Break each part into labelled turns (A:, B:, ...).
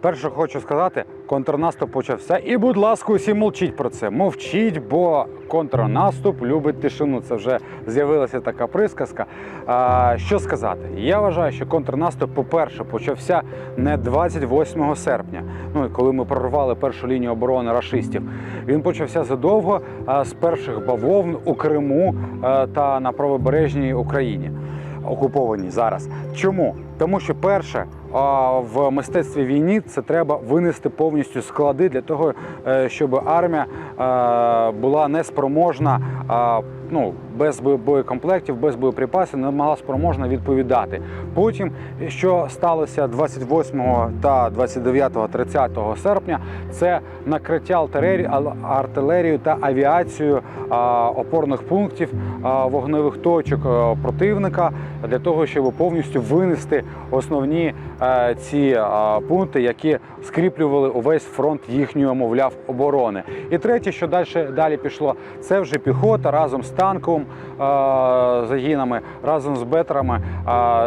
A: Перше хочу сказати, контрнаступ почався. І, будь ласка, усі мовчіть про це. Мовчіть, бо контрнаступ любить тишину. Це вже з'явилася така присказка. А, що сказати? Я вважаю, що контрнаступ, по-перше, почався не 28 серпня, ну коли ми прорвали першу лінію оборони рашистів. Він почався задовго з перших бавовн у Криму та на правобережній Україні окуповані зараз. Чому? Тому що перше в мистецтві війни це треба винести повністю склади для того, е, щоб армія е, була неспроможна. Ну, без боєкомплектів, без боєприпасів не могла спроможна відповідати. Потім, що сталося 28 та 29-30 серпня, це накриття артилерією та авіацією а, опорних пунктів вогневих точок а, противника для того, щоб повністю винести основні е, ці а, пункти, які скріплювали увесь фронт їхньої, мовляв, оборони. І третє, що далі, далі пішло, це вже піхота разом з танковим е, загінами, разом з бетерами е,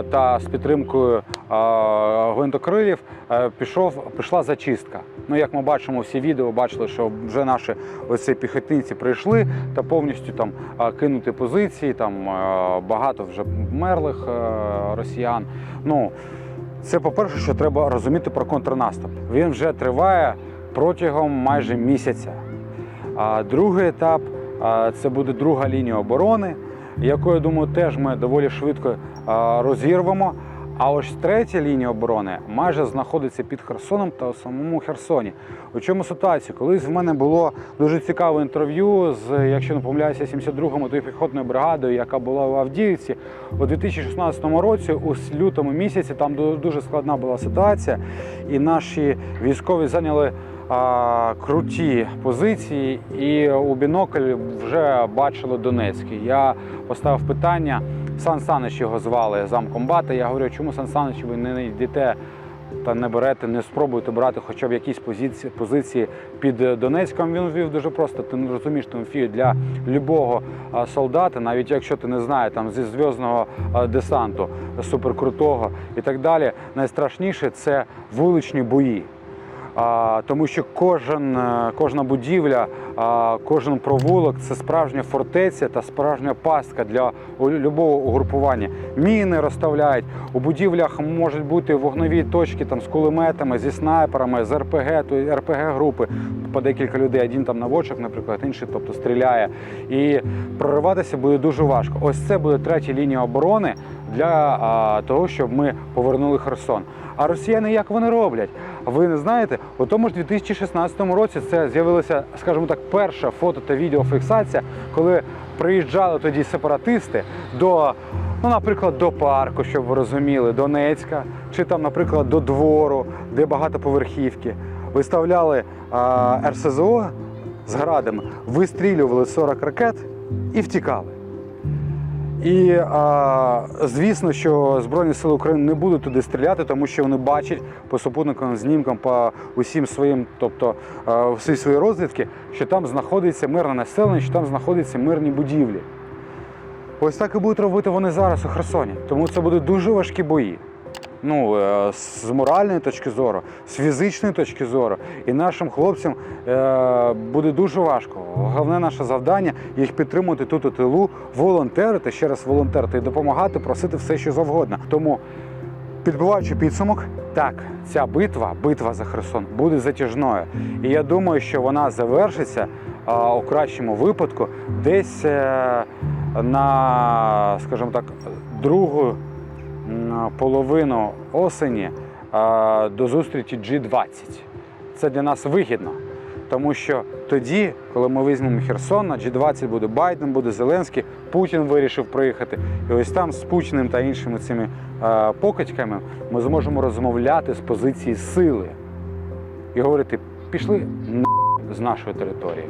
A: та з підтримкою е, гвинтокрилів пішов, пішла зачистка. Ну, як ми бачимо, всі відео бачили, що вже наші оці піхотинці прийшли та повністю там кинути позиції. Там багато вже мерлих е, росіян. Ну це по-перше, що треба розуміти про контрнаступ. Він вже триває протягом майже місяця. А другий етап це буде друга лінія оборони, яку, я думаю, теж ми доволі швидко розірвемо. А ось третя лінія оборони майже знаходиться під Херсоном та у самому Херсоні. У чому ситуація? Колись в мене було дуже цікаве інтерв'ю з, якщо не помиляюся, 72-ю мотопіхотною бригадою, яка була в Авдіївці у 2016 році, у лютому місяці. Там ду- дуже складна була ситуація, і наші військові зайняли круті позиції, і у бінокль вже бачили Донецький. Я поставив питання. Сан Санич його звали замкомбата. Я говорю, чому Сан Санич ви не йдете та не берете, не спробуєте брати хоча б якісь позиції, позиції під Донецьком. Він вів дуже просто. Ти не розумієш Тимофію, для любого солдата, навіть якщо ти не знаєш там зі зв'язного десанту суперкрутого і так далі. Найстрашніше це вуличні бої. Тому що кожен, е, кожна будівля, кожен провулок це справжня фортеця та справжня пастка для любого угрупування. Міни розставляють у будівлях можуть бути вогнові точки там з кулеметами, зі снайперами, з РПГ, то РПГ групи по декілька людей. Один там наводчик, наприклад, інший, тобто стріляє. І прориватися буде дуже важко. Ось це буде третя лінія оборони для того, щоб ми повернули Херсон. А росіяни як вони роблять? Ви не знаєте, у тому ж 2016 році це з'явилася, скажімо так, перша фото та відеофіксація, коли приїжджали тоді сепаратисти до, ну, наприклад, до парку, щоб ви розуміли, Донецька, чи там, наприклад, до двору, де багатоповерхівки. Виставляли а, РСЗО з градами, вистрілювали 40 ракет і втікали. І а, звісно, що Збройні Сили України не будуть туди стріляти, тому що вони бачать по супутниковим знімкам, по усім своїм, тобто всі свої розвідки, що там знаходиться мирне населення, що там знаходяться мирні будівлі. Ось так і будуть робити вони зараз у Херсоні. Тому це будуть дуже важкі бої. Ну, е, з моральної точки зору, з фізичної точки зору. І нашим хлопцям е, буде дуже важко. Головне наше завдання їх підтримувати тут у тилу, волонтерити, ще раз волонтерити і допомагати, просити все, що завгодно. Тому, підбиваючи підсумок, так, ця битва, битва за Херсон, буде затяжною. І я думаю, що вона завершиться а, у кращому випадку десь е, на, скажімо так, другу половину осені до зустрічі G20. Це для нас вигідно. Тому що тоді, коли ми візьмемо Херсон, на G20 буде Байден, буде Зеленський, Путін вирішив приїхати. І ось там з Путіним та іншими цими покидьками ми зможемо розмовляти з позиції сили і говорити: пішли з нашої території.